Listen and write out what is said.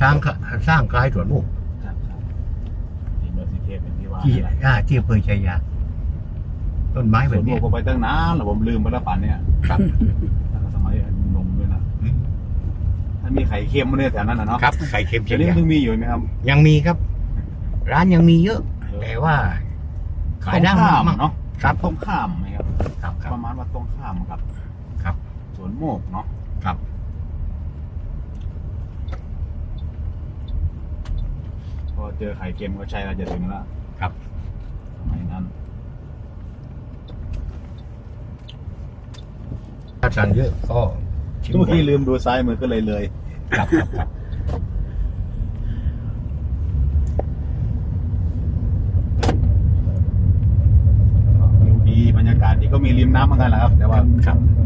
สร้างคสร้างคล้ายสวนลูกครับครับที่เมืองสีเทพเป็นที่ว่าที่นี่แหละอ่าที่อำเภอชัยยา ต้นไม้แบส่วบนเนี้โมยก็ไปตั้งนานแล้วผมลืมไปแล้วป่านเนี่ยครับตั้งแต่สมัยหนุ่มด้วยนะอืม ถ้ามีไข่เค็มมาเนี่ยแถวนั้นนะเนาะครับไข่เค็มเดี๋ชัยวยนี้ยามันมีอยู่ไหมครับยังมีครับ ร้านยังมีเยอะ แต่ว่า ขายได้ตรงข้ามมากเนาะครับตรงข้ามไหมครับ ครับครัปบ ระมาณว่าตรงข้ามกับครับ สวนโมกเนาะครับ พอ เจอไข่เค็มก็ใช่เราจะถึงแล้วครับ สมัยนั้นถ้าสั่งเยอะก็ชิมเมื่อกี้ลืมดูซ้ายมือก็เลยเลยครับครับครับวิวดีบรรยากาศดีก็มีริมน้ำเหมือนกันแหละครับ แต่ว่าครับคนละที่กัน